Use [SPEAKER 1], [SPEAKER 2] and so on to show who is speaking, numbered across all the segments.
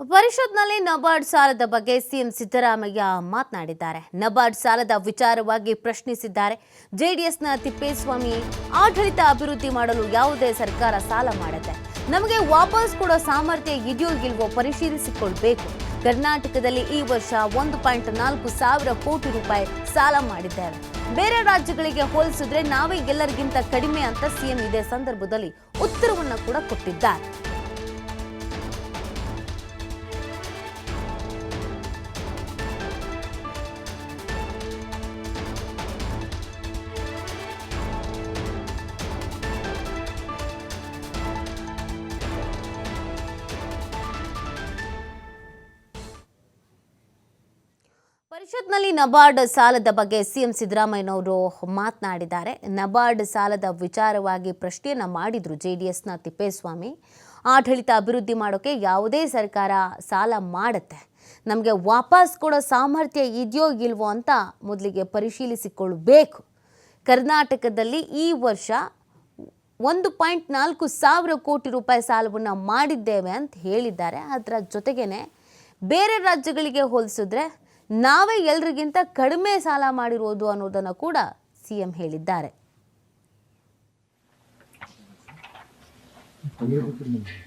[SPEAKER 1] ಪರಿಷತ್ನಲ್ಲಿ ನಬಾರ್ಡ್ ಸಾಲದ ಬಗ್ಗೆ ಸಿಎಂ ಸಿದ್ದರಾಮಯ್ಯ ಮಾತನಾಡಿದ್ದಾರೆ. ನಬಾರ್ಡ್ ಸಾಲದ ವಿಚಾರವಾಗಿ ಪ್ರಶ್ನಿಸಿದ್ದಾರೆ. ಜೆಡಿಎಸ್ನ ತಿಪ್ಪೇಸ್ವಾಮಿ ಆಡಳಿತ ಅಭಿವೃದ್ಧಿ ಮಾಡಲು ಯಾವುದೇ ಸರ್ಕಾರ ಸಾಲ ಮಾಡುತ್ತೆ ನಮಗೆ ವಾಪಸ್ ಕೊಡೋ ಸಾಮರ್ಥ್ಯ ಇದೆಯೋ ಇಲ್ವೋ ಪರಿಶೀಲಿಸಿಕೊಳ್ಬೇಕು. ಕರ್ನಾಟಕದಲ್ಲಿ ಈ ವರ್ಷ ಒಂದು ಪಾಯಿಂಟ್ ನಾಲ್ಕು ಸಾವಿರ ಕೋಟಿ ರೂಪಾಯಿ ಸಾಲ ಮಾಡಿದ್ದಾರೆ. ಬೇರೆ ರಾಜ್ಯಗಳಿಗೆ ಹೋಲಿಸಿದ್ರೆ ನಾವೇ ಎಲ್ಲರಿಗಿಂತ ಕಡಿಮೆ ಅಂತ ಸಿಎಂ ಇದೇ ಸಂದರ್ಭದಲ್ಲಿ ಉತ್ತರವನ್ನು ಕೂಡ ಕೊಟ್ಟಿದ್ದಾರೆ. ಪರಿಷತ್ನಲ್ಲಿ ನಬಾರ್ಡ್ ಸಾಲದ ಬಗ್ಗೆ ಸಿಎಂ ಸಿದ್ದರಾಮಯ್ಯನವರು ಮಾತನಾಡಿದ್ದಾರೆ. ನಬಾರ್ಡ್ ಸಾಲದ ವಿಚಾರವಾಗಿ ಪ್ರಶ್ನೆಯನ್ನ ಮಾಡಿದ್ರು ಎಸ್ನ ತಿಪ್ಪೇಸ್ವಾಮಿ. ಆಡಳಿತ ಅಭಿವೃದ್ಧಿ ಮಾಡೋಕೆ ಯಾವುದೇ ಸರ್ಕಾರ ಸಾಲ ಮಾಡುತ್ತೆ. ನಮಗೆ ವಾಪಸ್ ಕೊಡೋ ಸಾಮರ್ಥ್ಯ ಇದೆಯೋ ಇಲ್ವೋ ಅಂತ ಮೊದಲಿಗೆ ಪರಿಶೀಲಿಸಿಕೊಳ್ಳಬೇಕು ಕರ್ನಾಟಕದಲ್ಲಿ ಈ ವರ್ಷ ಒಂದು ಪಾಯಿಂಟ್ ನಾಲ್ಕು ಸಾವಿರ ಕೋಟಿ ರೂಪಾಯಿ ಸಾಲವನ್ನು ಮಾಡಿದ್ದೇವೆ ಅಂತ ಹೇಳಿದ್ದಾರೆ. ಅದರ ಜೊತೆಗೇ ಬೇರೆ ರಾಜ್ಯಗಳಿಗೆ ಹೋಲಿಸಿದ್ರೆ ನಾವೇ ಎಲ್ರಿಗಿಂತ ಕಡಿಮೆ ಸಾಲ ಮಾಡಿರೋದು ಅನ್ನೋದನ್ನು ಕೂಡ ಸಿಎಂ ಹೇಳಿದ್ದಾರೆ.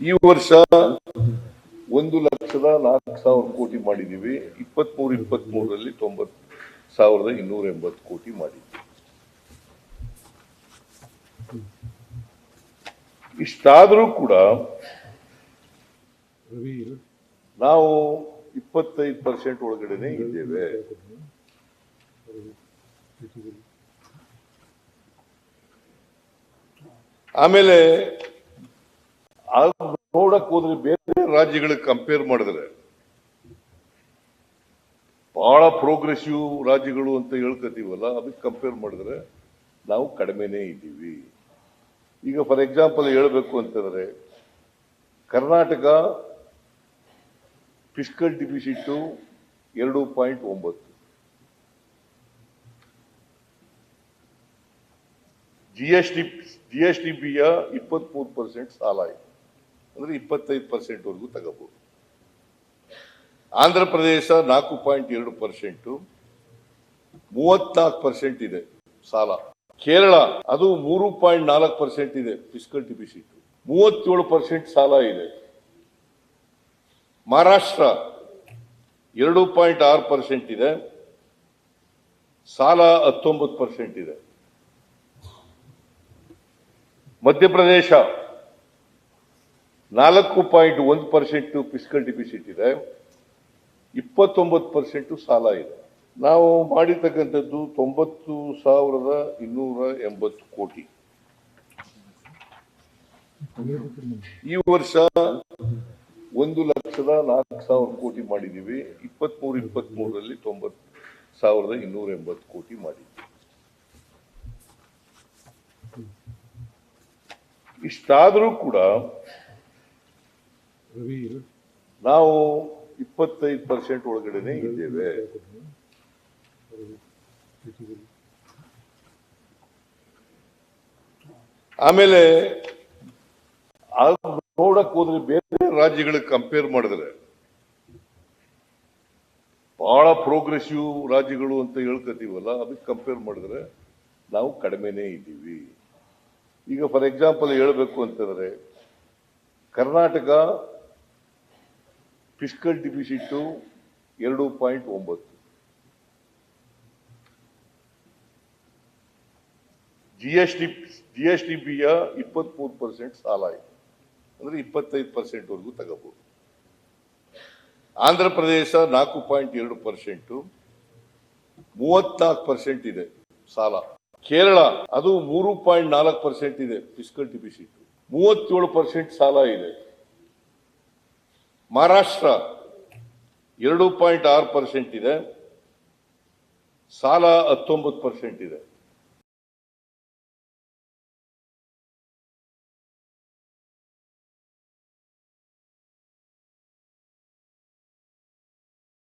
[SPEAKER 2] ಈ ವರ್ಷ ಒಂದು ಲಕ್ಷದ ನಾಲ್ಕು ಸಾವಿರ ಕೋಟಿ ಮಾಡಿದ್ದೀವಿ. ಇಪ್ಪತ್ಮೂರು ಇಪ್ಪತ್ಮೂರರಲ್ಲಿ ತೊಂಬತ್ ಸಾವಿರದ ಇನ್ನೂರ ಎಂಬತ್ತು ಕೋಟಿ ಮಾಡಿದ್ವಿ ಇಷ್ಟಾದರೂ ಕೂಡ ನಾವು ಇಪ್ಪತ್ತೈದು ಪರ್ಸೆಂಟ್ ಒಳಗಡೆನೆ ಇದ್ದೇವೆ. ಆಮೇಲೆ ನೋಡಕ್ ಹೋದ್ರೆ ಬೇರೆ ರಾಜ್ಯಗಳಿಗೆ ಕಂಪೇರ್ ಮಾಡಿದ್ರೆ ಬಹಳ ಪ್ರೋಗ್ರೆಸಿವ್ ರಾಜ್ಯಗಳು ಅಂತ ಹೇಳ್ಕತೀವಲ್ಲ ಅದಕ್ಕೆ ಕಂಪೇರ್ ಮಾಡಿದ್ರೆ ನಾವು ಕಡಿಮೆನೇ ಇದ್ದೀವಿ. ಈಗ ಫಾರ್ ಎಕ್ಸಾಂಪಲ್ ಹೇಳಬೇಕು ಅಂತಂದ್ರೆ ಕರ್ನಾಟಕ ಫಿಸ್ಕಲ್ ಡಿಫಿಸಿಟ್ ಎರಡು ಪಾಯಿಂಟ್ ಒಂಬತ್ತು. G S T G S T ಬಿಯ ಇಪ್ಪತ್ಮೂರು ಪರ್ಸೆಂಟ್ ಸಾಲ ಇದೆ. ಅಂದ್ರೆ ಇಪ್ಪತ್ತೈದು ಪರ್ಸೆಂಟ್ ವರೆಗೂ ತಗೋಬಹುದು ಆಂಧ್ರ ಪ್ರದೇಶ ನಾಲ್ಕು ಪಾಯಿಂಟ್ ಎರಡು ಪರ್ಸೆಂಟು ಮೂವತ್ನಾಲ್ಕು ಪರ್ಸೆಂಟ್ ಇದೆ ಸಾಲ. ಕೇರಳ, ಅದು ಮೂರು ಪಾಯಿಂಟ್ ನಾಲ್ಕು ಪರ್ಸೆಂಟ್ ಇದೆ ಫಿಸ್ಕಲ್ ಡಿಫಿಸಿಟ್ ಮೂವತ್ತೇಳು ಪರ್ಸೆಂಟ್ ಸಾಲ ಇದೆ. ಮಹಾರಾಷ್ಟ್ರ ಎರಡು ಪಾಯಿಂಟ್ ಆರು ಪರ್ಸೆಂಟ್ ಇದೆ. ಸಾಲ ಹತ್ತೊಂಬತ್ತು ಪರ್ಸೆಂಟ್ ಇದೆ. ಮಧ್ಯಪ್ರದೇಶ ನಾಲ್ಕು ಪಾಯಿಂಟ್ ಒಂದು ಪರ್ಸೆಂಟ್ ಫಿಸ್ಕಲ್ ಡಿಫಿಸಿಟ್ ಇದೆ. ಇಪ್ಪತ್ತೊಂಬತ್ತು ಪರ್ಸೆಂಟ್ ಸಾಲ ಇದೆ. ನಾವು ಮಾಡಿರ್ತಕ್ಕಂಥದ್ದು ತೊಂಬತ್ತು ಸಾವಿರದ ಇನ್ನೂರ ಎಂಬತ್ತು ಕೋಟಿ. ಈ ವರ್ಷ ಒಂದು ಲಕ್ಷದ ನಾಲ್ಕು ಸಾವಿರ ಕೋಟಿ ಮಾಡಿದೀವಿ. ಇಪ್ಪತ್ಮೂರು ಇಪ್ಪತ್ಮೂರರಲ್ಲಿ ತೊಂಬತ್ ಸಾವಿರದ ಇನ್ನೂರ ಎಂಬತ್ತು ಕೋಟಿ ಮಾಡಿದ್ವಿ. ಇಷ್ಟಾದರೂ ಕೂಡ ನಾವು ಇಪ್ಪತ್ತೈದು ಪರ್ಸೆಂಟ್ ಒಳಗಡೆನೆ ಇದ್ದೇವೆ. ಆಮೇಲೆ ನೋಡಕ್ ಹೋದ್ರೆ ಬೇರೆ ರಾಜ್ಯಗಳಿಗೆ ಕಂಪೇರ್ ಮಾಡಿದ್ರೆ ಬಹಳ ಪ್ರೋಗ್ರೆಸಿವ್ ರಾಜ್ಯಗಳು ಅಂತ ಹೇಳ್ಕತೀವಲ್ಲ, ಅದಕ್ಕೆ ಕಂಪೇರ್ ಮಾಡಿದ್ರೆ ನಾವು ಕಡಿಮೆನೇ ಇದ್ದೀವಿ. ಈಗ ಫಾರ್ ಎಕ್ಸಾಂಪಲ್ ಹೇಳಬೇಕು ಅಂತಂದ್ರೆ, ಕರ್ನಾಟಕ ಫಿಸ್ಕಲ್ ಡಿಫಿಸಿಟ್ ಎರಡು ಪಾಯಿಂಟ್ ಒಂಬತ್ತು. G S T G S T ಪಿಯ ಇಪ್ಪತ್ಮೂರು ಪರ್ಸೆಂಟ್ ಸಾಲ ಇದೆ ಅಂದ್ರೆ ಇಪ್ಪತ್ತೈದು ಪರ್ಸೆಂಟ್ ವರೆಗೂ ತಗೋಬಹುದು ಆಂಧ್ರ ಪ್ರದೇಶ ನಾಲ್ಕು ಪಾಯಿಂಟ್ ಎರಡು ಪರ್ಸೆಂಟ್ ಮೂವತ್ನಾಲ್ಕು ಪರ್ಸೆಂಟ್ ಇದೆ ಸಾಲ. ಕೇರಳ, ಅದು ಮೂರು ಪಾಯಿಂಟ್ ನಾಲ್ಕು ಪರ್ಸೆಂಟ್ ಇದೆ ಫಿಸ್ಕಲ್ ಡಿಫಿಸಿಟ್ ಮೂವತ್ತೇಳು ಪರ್ಸೆಂಟ್ ಸಾಲ ಇದೆ. ಮಹಾರಾಷ್ಟ್ರ, ಎರಡು ಪಾಯಿಂಟ್ ಆರು ಪರ್ಸೆಂಟ್ ಇದೆ. ಸಾಲ ಹತ್ತೊಂಬತ್ತು ಪರ್ಸೆಂಟ್ ಇದೆ.